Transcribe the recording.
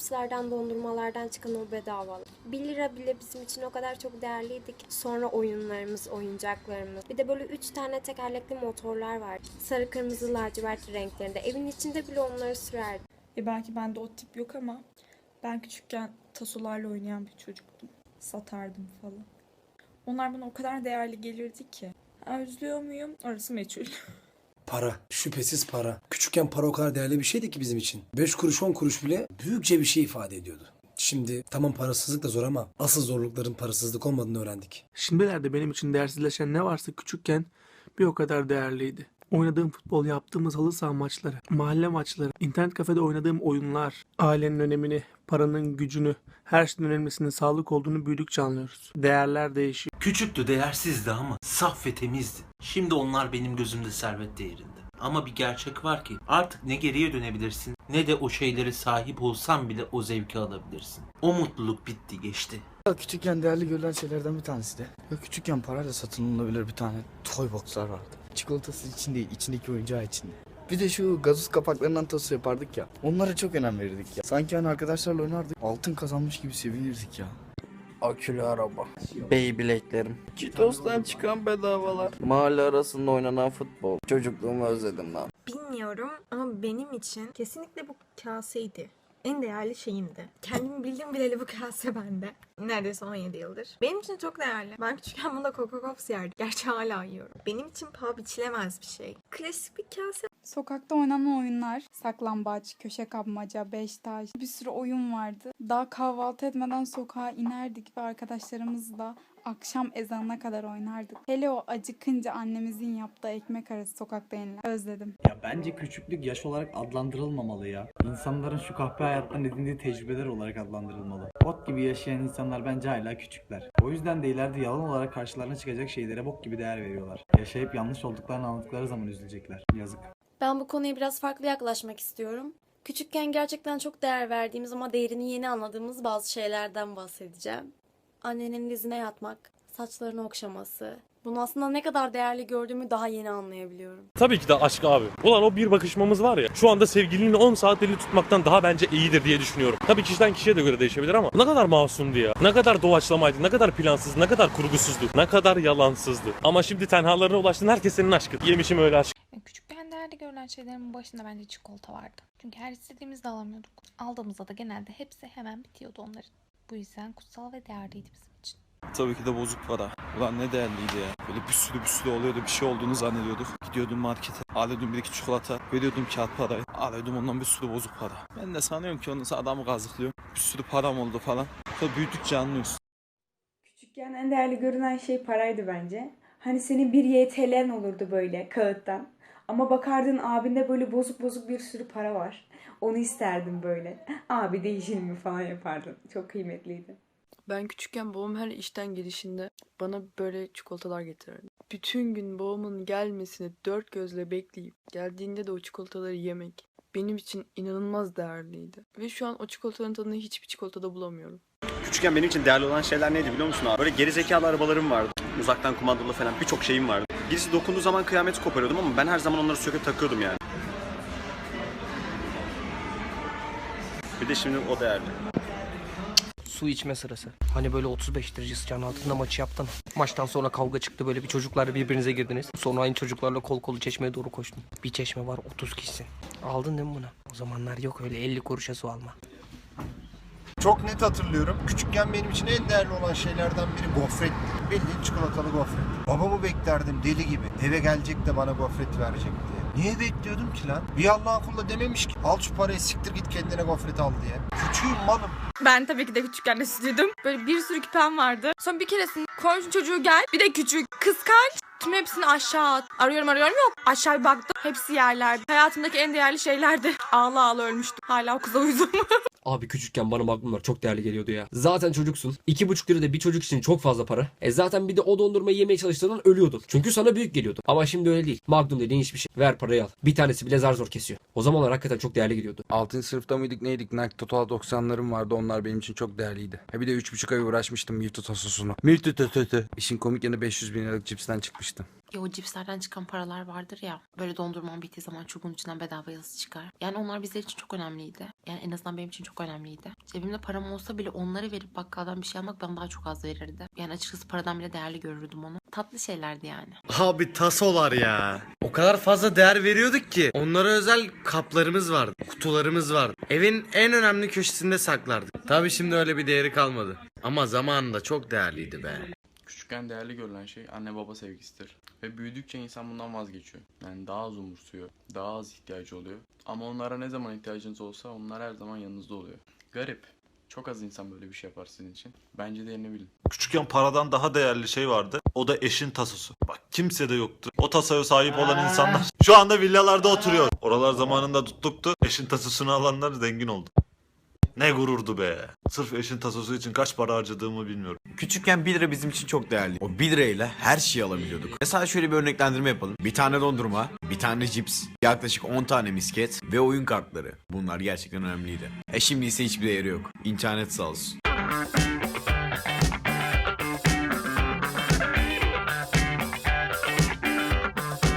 cipslerden, dondurmalardan çıkan o bedavalar. 1 lira bile bizim için o kadar çok değerliydi ki. Sonra oyunlarımız, oyuncaklarımız. Bir de böyle 3 tane tekerlekli motorlar var. Sarı, kırmızı, lacivert renklerinde. Evin içinde bile onları sürerdim. E belki bende o tip yok ama ben küçükken tasolarla oynayan bir çocuktum. Satardım falan. Onlar bana o kadar değerli gelirdi ki. Ha, üzülüyor muyum? Orası meçhul. Para. Şüphesiz para. Küçükken para o kadar değerli bir şeydi ki bizim için. 5 kuruş 10 kuruş bile büyükçe bir şey ifade ediyordu. Şimdi tamam parasızlık da zor ama asıl zorlukların parasızlık olmadığını öğrendik. Şimdilerde benim için değersizleşen ne varsa küçükken bir o kadar değerliydi. Oynadığım futbol, yaptığımız halı saha maçları, mahalle maçları, internet kafede oynadığım oyunlar, ailenin önemini, paranın gücünü, her şeyin önemlisinin sağlık olduğunu büyüdükçe anlıyoruz. Değerler değişiyor. Küçüktü, değersizdi ama saf ve temizdi. Şimdi onlar benim gözümde servet değerinde. Ama bir gerçek var ki artık ne geriye dönebilirsin ne de o şeylere sahip olsan bile o zevki alabilirsin. O mutluluk bitti geçti. Ya küçükken değerli görülen şeylerden bir tanesi de. Ya küçükken parayla satın alınabilir bir tane toy boxlar vardı. Çikolatası için değil, içindeki oyuncağı içinde. Bir de şu gazoz kapaklarından tost yapardık ya. Onlara çok önem verirdik ya. Sanki hani arkadaşlarla oynardık. Altın kazanmış gibi sevinirdik ya. Akülü araba. Beyblade'lerim. Kitos'tan çıkan bedavalar. Mahalle arasında oynanan futbol. Çocukluğumu özledim lan. Bilmiyorum ama benim için kesinlikle bu kaseydi. En değerli şeyimdi. Kendimi bildim bileli bu kase bende. Neredeyse 17 yıldır. Benim için çok değerli. Ben küçükken bunda Coca Pops yerdim. Gerçi hala yiyorum. Benim için paha biçilemez bir şey. Klasik bir kase Sokakta oynanan oyunlar, saklambaç, köşe kapmaca, beş taş, bir sürü oyun vardı. Daha kahvaltı etmeden sokağa inerdik ve arkadaşlarımızla akşam ezanına kadar oynardık. Hele o acıkınca annemizin yaptığı ekmek arası sokakta yenilen. Özledim. Ya bence küçüklük yaş olarak adlandırılmamalı ya. İnsanların şu kahpe hayattan edindiği tecrübeler olarak adlandırılmalı. Bok gibi yaşayan insanlar bence hala küçükler. O yüzden de ileride yalan olarak karşılarına çıkacak şeylere bok gibi değer veriyorlar. Yaşayıp yanlış olduklarını anladıkları zaman üzülecekler. Yazık. Ben bu konuya biraz farklı yaklaşmak istiyorum. Küçükken gerçekten çok değer verdiğimiz ama değerini yeni anladığımız bazı şeylerden bahsedeceğim. Annenin dizine yatmak, saçlarını okşaması. Bunu aslında ne kadar değerli gördüğümü daha yeni anlayabiliyorum. Tabii ki de aşk abi. Ulan o bir bakışmamız var ya. Şu anda sevgilini 10 saat eli tutmaktan daha bence iyidir diye düşünüyorum. Tabii kişiden kişiye de göre değişebilir ama ne kadar masumdu ya. Ne kadar doğaçlamaydı, ne kadar plansız, ne kadar kurgusuzdu, ne kadar yalansızdı. Ama şimdi tenhalarına ulaştın herkes senin aşkın. Yemişim öyle aşk. Küçükken değerli görülen şeylerin başında bence çikolata vardı. Çünkü her istediğimizde alamıyorduk. Aldığımızda da genelde hepsi hemen bitiyordu onların. Bu yüzden kutsal ve değerliydi bizim için. Tabii ki de bozuk para. Ulan ne değerliydi ya. Böyle bir sürü bir sürü oluyordu. Bir şey olduğunu zannediyorduk. Gidiyordum markete. Alıyordum bir iki çikolata. Veriyordum kağıt parayı. Alıyordum ondan bir sürü bozuk para. Ben de sanıyorum ki onun adamı kazıklıyorum. Bir sürü param oldu falan. Sonra büyüdükçe anlıyorsun. Küçükken en değerli görünen şey paraydı bence. Hani senin bir YTL'n olurdu böyle kağıttan. Ama bakardın abinde böyle bozuk bozuk bir sürü para var. Onu isterdim böyle. Abi değişelim mi falan yapardın. Çok kıymetliydi. Ben küçükken babam her işten gelişinde bana böyle çikolatalar getirirdi. Bütün gün babamın gelmesini dört gözle bekleyip geldiğinde de o çikolataları yemek benim için inanılmaz değerliydi. Ve şu an o çikolatanın tadını hiçbir çikolatada bulamıyorum. Küçükken benim için değerli olan şeyler neydi biliyor musun abi? Böyle geri zekalı arabalarım vardı. Uzaktan kumandalı falan birçok şeyim vardı. Birisi dokunduğu zaman kıyameti koparıyordum ama ben her zaman onları söküp takıyordum yani. Bir de şimdi o değerli. Su içme sırası. Hani böyle 35 derece sıcağın altında maçı yaptın. Maçtan sonra kavga çıktı böyle bir çocuklarla birbirinize girdiniz. Sonra aynı çocuklarla kol kolu çeşmeye doğru koştun. Bir çeşme var 30 kişisin. Aldın değil mi bunu? O zamanlar yok öyle 50 kuruşa su alma. Çok net hatırlıyorum. Küçükken benim için en değerli olan şeylerden biri gofret. Bildiğin çikolatalı gofret. Babamı beklerdim deli gibi. Eve gelecek de bana gofret verecek diye. Niye bekliyordum ki lan? Bir Allah'ın kulu da dememiş ki al şu parayı siktir git kendine gofret al diye. Küçüğüm malım. Ben tabii ki de küçükken de süslüydüm. Böyle bir sürü küpem vardı. Sonra bir keresinde komşu çocuğu gel. Bir de küçük. Kıskanç. Tüm hepsini aşağı at. Arıyorum arıyorum yok. Aşağı baktım. Hepsi yerlerde. Hayatımdaki en değerli şeylerdi. Ağla ağla ölmüştüm. Hala o kıza uyudum. Abi küçükken bana magnumlar çok değerli geliyordu ya. Zaten çocuksun. 2,5 lira da bir çocuk için çok fazla para. E zaten bir de o dondurmayı yemeye çalıştığından ölüyordun. Çünkü sana büyük geliyordu. Ama şimdi öyle değil. Magnum dediğin hiçbir şey. Ver parayı al. Bir tanesi bile zar zor kesiyor. O zamanlar hakikaten çok değerli geliyordu. 6. sınıfta mıydık neydik? Nike Total 90'larım vardı. Onlar benim için çok değerliydi. Ha bir de 3,5 ay uğraşmıştım Mewtwo tasosunu. Mewtwo tasosunu. İşin komik yanı 500 bin liralık cipsten çıkmıştım. Ya o cipslerden çıkan paralar vardır ya. Böyle dondurman bittiği zaman çubuğun içinden bedava yazısı çıkar. Yani onlar bizler için çok önemliydi. Yani en azından benim için çok önemliydi. Cebimde param olsa bile onları verip bakkaldan bir şey almak bana daha çok az verirdi. Yani açıkçası paradan bile değerli görürdüm onu. Tatlı şeylerdi yani. Abi tasolar ya. O kadar fazla değer veriyorduk ki. Onlara özel kaplarımız vardı. Kutularımız vardı. Evin en önemli köşesinde saklardık. Tabi şimdi öyle bir değeri kalmadı. Ama zamanında çok değerliydi be. Küçükken değerli görülen şey anne baba sevgisidir. Ve büyüdükçe insan bundan vazgeçiyor. Yani daha az umursuyor, daha az ihtiyacı oluyor. Ama onlara ne zaman ihtiyacınız olsa onlar her zaman yanınızda oluyor. Garip. Çok az insan böyle bir şey yapar sizin için. Bence değerini bilin. Küçükken paradan daha değerli şey vardı. O da eşin tasosu. Bak kimse de yoktu. O tasaya sahip olan insanlar şu anda villalarda oturuyor. Oralar zamanında tutuktu. Eşin tasosunu alanlar zengin oldu. Ne gururdu be. Sırf eşin tasosu için kaç para harcadığımı bilmiyorum. Küçükken 1 lira bizim için çok değerli. O 1 lirayla her şeyi alabiliyorduk. Mesela şöyle bir örneklendirme yapalım. Bir tane dondurma, bir tane cips, yaklaşık 10 tane misket ve oyun kartları. Bunlar gerçekten önemliydi. E şimdi ise hiçbir değeri yok. İnternet sağ olsun.